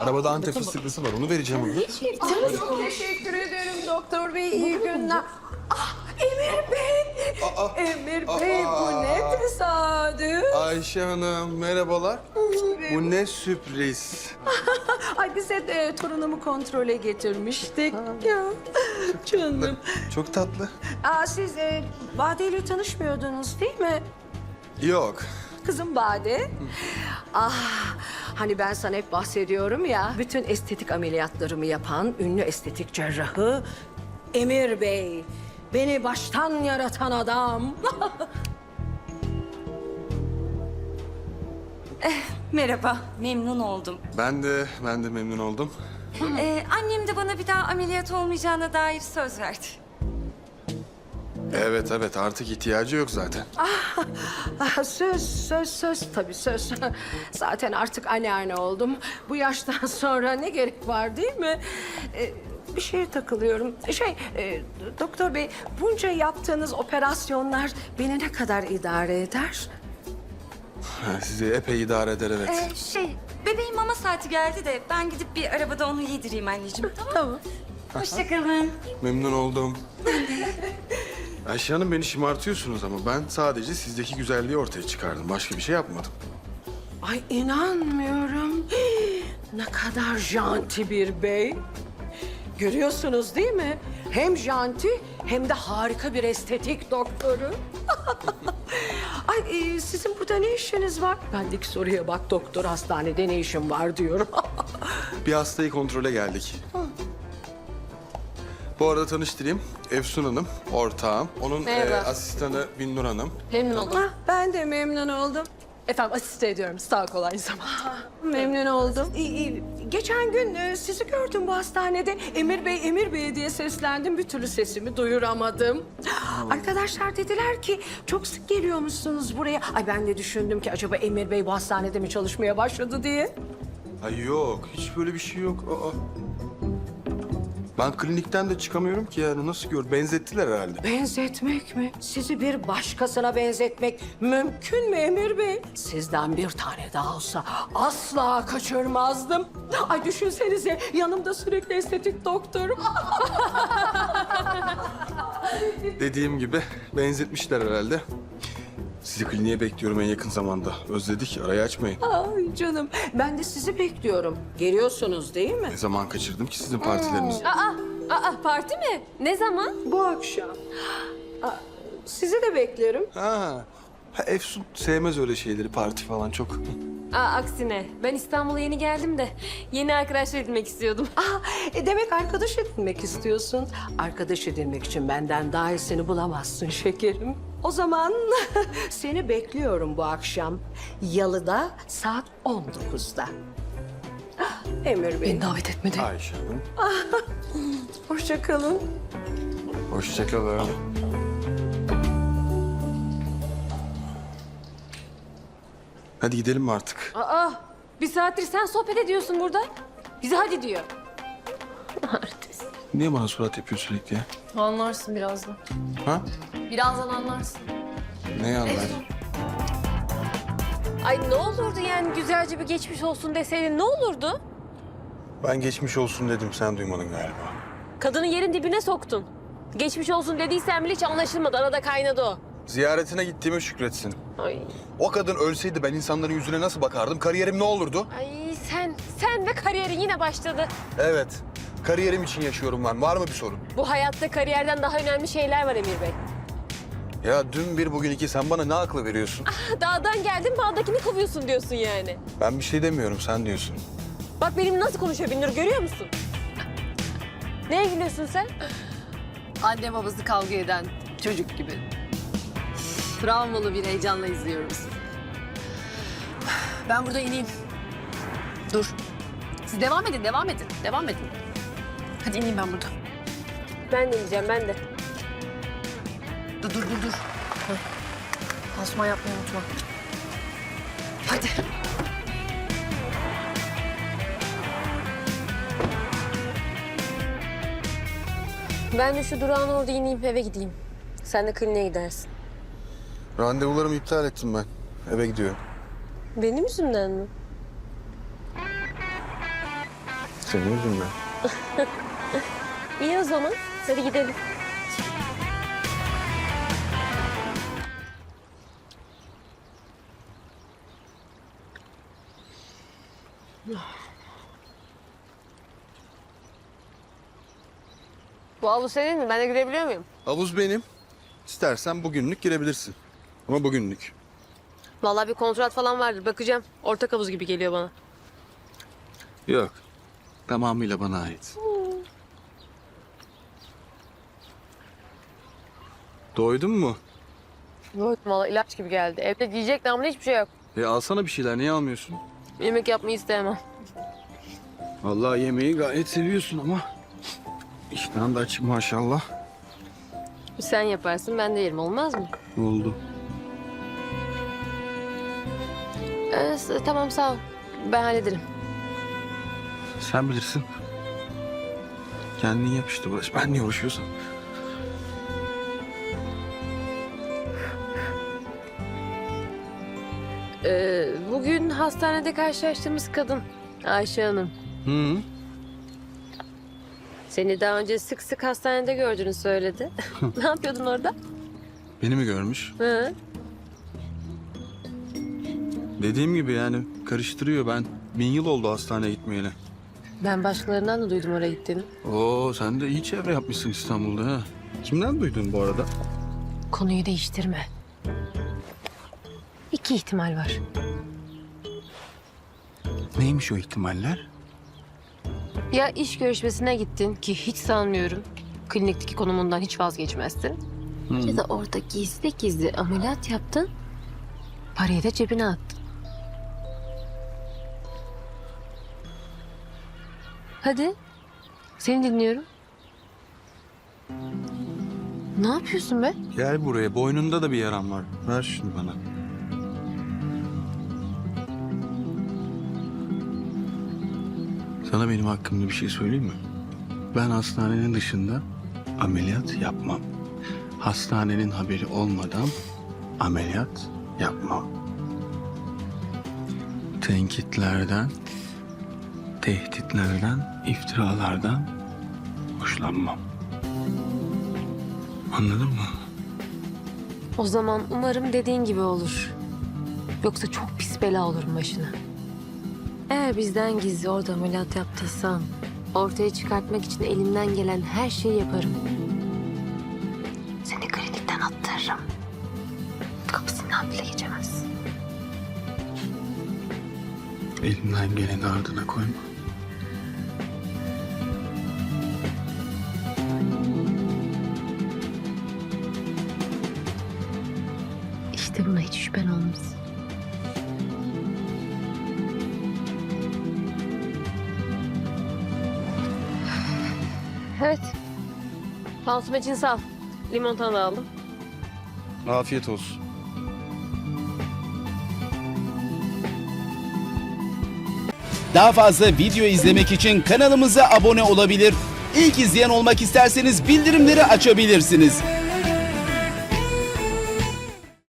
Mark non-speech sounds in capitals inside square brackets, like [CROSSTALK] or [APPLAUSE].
Arabada Antep fıstıklısı var. Onu vereceğim ona. Çok teşekkür ederim doktor bey. İyi günler. Ah Emir Bey. Emir Bey bu ne tesadüf. Ayşe Hanım merhabalar. Bu ne sürpriz. [LAUGHS] Ay bize de torunumu kontrole getirmiştik. Ya canım. Çok tatlı. Aa, siz e, Bade ile tanışmıyordunuz değil mi? Yok. Kızım Bade. Ah, hani ben sana hep bahsediyorum ya. Bütün estetik ameliyatlarımı yapan ünlü estetik cerrahı Emir Bey. Beni baştan yaratan adam. [LAUGHS] Merhaba, memnun oldum. Ben de ben de memnun oldum. Ee, annem de bana bir daha ameliyat olmayacağına dair söz verdi. Evet evet artık ihtiyacı yok zaten. Ah, söz, söz, söz tabii söz. [LAUGHS] Zaten artık anneanne oldum. Bu yaştan [LAUGHS] sonra ne gerek var değil mi? Ee, bir şeye takılıyorum. Şey, e, doktor bey, bunca yaptığınız operasyonlar beni ne kadar idare eder? Sizi epey idare eder evet. Ee, şey, bebeğin mama saati geldi de ben gidip bir arabada onu yedireyim anneciğim. Tamam. Tamam. Hoşçakalın. Memnun oldum. [LAUGHS] Ayşe Hanım beni şımartıyorsunuz ama ben sadece sizdeki güzelliği ortaya çıkardım. Başka bir şey yapmadım. Ay inanmıyorum. [GASPS] Ne kadar janti bir bey. Görüyorsunuz değil mi? Hem janti hem de harika bir estetik doktoru. [LAUGHS] Ay e, sizin burada ne işiniz var? Bendeki soruya bak doktor hastanede ne işim var diyorum. [LAUGHS] Bir hastayı kontrole geldik. Bu arada tanıştırayım. Efsun Hanım, ortağım. Onun e, asistanı Binnur Hanım. Memnun oldum. Ah, ben de memnun oldum. Efendim asiste ediyorum sağ kol aynı zamanda. Memnun oldum. İyi, iyi. Geçen gün e, sizi gördüm bu hastanede. Emir Bey, Emir Bey diye seslendim. Bir türlü sesimi duyuramadım. Arkadaşlar dediler ki çok sık geliyormuşsunuz buraya. Ay ben de düşündüm ki acaba Emir Bey bu hastanede mi çalışmaya başladı diye. Ay yok, hiç böyle bir şey yok. Aa. Ben klinikten de çıkamıyorum ki yani nasıl gör? Benzettiler herhalde. Benzetmek mi? Sizi bir başkasına benzetmek mümkün mü Emir Bey? Sizden bir tane daha olsa asla kaçırmazdım. Ay düşünsenize yanımda sürekli estetik doktor. [LAUGHS] Dediğim gibi benzetmişler herhalde. Sizi kliniğe bekliyorum en yakın zamanda. Özledik, arayı açmayın. Ay canım ben de sizi bekliyorum. Geliyorsunuz değil mi? Ne zaman kaçırdım ki sizin partilerinizi? Aa, aa parti mi? Ne zaman? Bu akşam. Aa, Sizi de beklerim. Ha. ha, Efsun sevmez öyle şeyleri, parti falan çok. Aa, aksine ben İstanbul'a yeni geldim de yeni arkadaşlar edinmek istiyordum. Aa, [LAUGHS] e demek arkadaş edinmek istiyorsun. Arkadaş edinmek için benden daha iyisini bulamazsın şekerim. O zaman [LAUGHS] seni bekliyorum bu akşam. Yalı'da saat 19'da. Ah, Emir Bey, davet etmedi. Ayşe Hanım. [LAUGHS] hoşça kalın. Hoşçakalın. Hadi gidelim mi artık? Aa, bir saattir sen sohbet ediyorsun burada. Bize hadi diyor. Niye bana surat yapıyor sürekli ya? Anlarsın birazdan. Ha? Birazdan anlarsın. Ne yanlar? Ay ne olurdu yani güzelce bir geçmiş olsun deseydin ne olurdu? Ben geçmiş olsun dedim, sen duymadın galiba. Kadını yerin dibine soktun. Geçmiş olsun dediysen bile hiç anlaşılmadı. Arada kaynadı o. Ziyaretine gittiğime şükretsin. Ay, O kadın ölseydi ben insanların yüzüne nasıl bakardım? Kariyerim ne olurdu? ay sen, sen ve kariyerin yine başladı. Evet. Kariyerim için yaşıyorum ben. Var mı bir sorun? Bu hayatta kariyerden daha önemli şeyler var Emir Bey. Ya dün bir bugün iki sen bana ne aklı veriyorsun? Dağdan geldin bağdakini kovuyorsun diyorsun yani. Ben bir şey demiyorum sen diyorsun. Bak benim nasıl konuşuyor Binnur görüyor musun? Neye gülüyorsun sen? Anne babası kavga eden çocuk gibi. Travmalı bir heyecanla izliyoruz. Ben burada ineyim. Dur. Siz devam edin, devam edin, devam edin. Hadi ineyim ben burada. Ben de diyeceğim ben de. Dur, dur, dur, dur. Pansuman yapmayı unutma. Hadi. Ben de şu durağın orada ineyim eve gideyim. Sen de kliniğe gidersin. Randevularımı iptal ettim ben. Eve gidiyorum. Benim yüzümden mi? Seni yüzünden. [LAUGHS] İyi o zaman. Hadi gidelim. Bu havlu senin mi? Ben de girebiliyor muyum? Havuz benim. İstersen bugünlük girebilirsin. Ama bugünlük. Vallahi bir kontrat falan vardır. Bakacağım. Ortak havuz gibi geliyor bana. Yok. Tamamıyla bana ait. Doydun mu? Yok valla ilaç gibi geldi. Evde diyecek namına hiçbir şey yok. E alsana bir şeyler. Niye almıyorsun? Yemek yapmayı istemem. Vallahi yemeği gayet seviyorsun ama. İştahın da açık maşallah. Sen yaparsın ben de yerim olmaz mı? Oldu. Ee, s- tamam sağ ol. Ben hallederim. Sen bilirsin. Kendin yap işte Barış. Ben niye uğraşıyorsam. Ee, bugün hastanede karşılaştığımız kadın Ayşe Hanım. Hı. Seni daha önce sık sık hastanede gördüğünü söyledi. [LAUGHS] ne yapıyordun orada? Beni mi görmüş? Hı? Dediğim gibi yani karıştırıyor ben. Bin yıl oldu hastaneye gitmeyeli. Ben başkalarından da duydum oraya gittiğini. Oo sen de iyi çevre yapmışsın İstanbul'da ha. Kimden duydun bu arada? Konuyu değiştirme. İki ihtimal var. Neymiş o ihtimaller? Ya iş görüşmesine gittin ki hiç sanmıyorum. Klinikteki konumundan hiç vazgeçmezsin. Ya da orada gizli gizli ameliyat yaptın. Parayı da cebine attın. Hadi. Seni dinliyorum. Ne yapıyorsun be? Gel buraya. Boynunda da bir yaram var. Ver şunu bana. Sana benim hakkımda bir şey söyleyeyim mi? Ben hastanenin dışında ameliyat yapmam. Hastanenin haberi olmadan ameliyat yapmam. Tenkitlerden, tehditlerden, iftiralardan hoşlanmam. Anladın mı? O zaman umarım dediğin gibi olur. Yoksa çok pis bela olurum başına. Eğer bizden gizli orada ameliyat yaptıysan... ...ortaya çıkartmak için elimden gelen her şeyi yaparım. Seni klinikten attırırım. Kapısından bile geçemezsin. Elimden geleni ardına koyma. İşte buna hiç şüphen olmaz. Evet. Sağ ol. Limonata da aldım. Afiyet olsun. Daha fazla video izlemek için kanalımıza abone olabilir. İlk izleyen olmak isterseniz bildirimleri açabilirsiniz.